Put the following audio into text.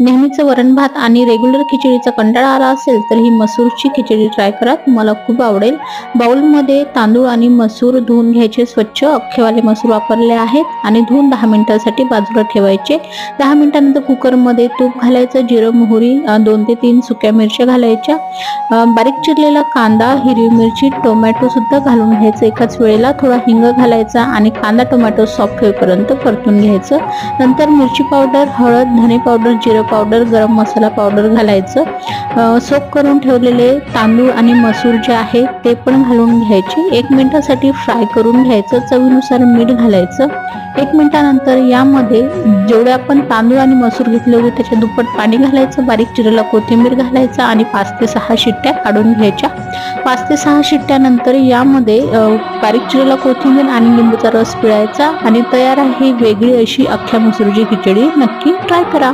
नेहमीचं वरण भात आणि रेग्युलर खिचडीचा कंटाळा आला असेल तर ही मसूरची खिचडी ट्राय करा. तुम्हाला खूप आवडेल. बाउलमध्ये तांदूळ आणि मसूर धुवून घ्यायचे स्वच्छ. अख्खेवाले मसूर वापरले आहेत आणि धुवून दहा मिनिटांसाठी बाजूला ठेवायचे. दहा मिनिटानंतर कुकरमध्ये तूप घालायचं जिरं मोहरी दोन ते तीन सुक्या मिरच्या घालायच्या. बारीक चिरलेला कांदा हिरवी मिरची टोमॅटो सुद्धा घालून घ्यायचं. एकाच वेळेला थोडा हिंग घालायचा आणि कांदा टोमॅटो सॉफ्ट होईपर्यंत परतून घ्यायचं. नंतर मिरची पावडर हळद धने पावडर जिरं पावडर गरम मसाला पावडर घालायचं. सोप करून ठेवलेले तांदूळ आणि मसूर जे आहे ते पण घालून घ्यायचे. एक मिनिटासाठी फ्राय करून घ्यायचं. चवीनुसार मीठ घालायचं. एक मिनिटानंतर यामध्ये जेवढे आपण तांदूळ आणि मसूर घेतले होते त्याच्या दुप्पट पाणी घालायचं. बारीक चिरेला कोथिंबीर घालायचं आणि पाच ते सहा शिट्ट्या काढून घ्यायच्या. पाच ते सहा शिट्ट्यानंतर यामध्ये बारीक चिरेला कोथिंबीर आणि लिंबूचा रस पिळायचा आणि तयार आहे वेगळी अशी अख्ख्या मसूरची खिचडी. नक्की ट्राय करा.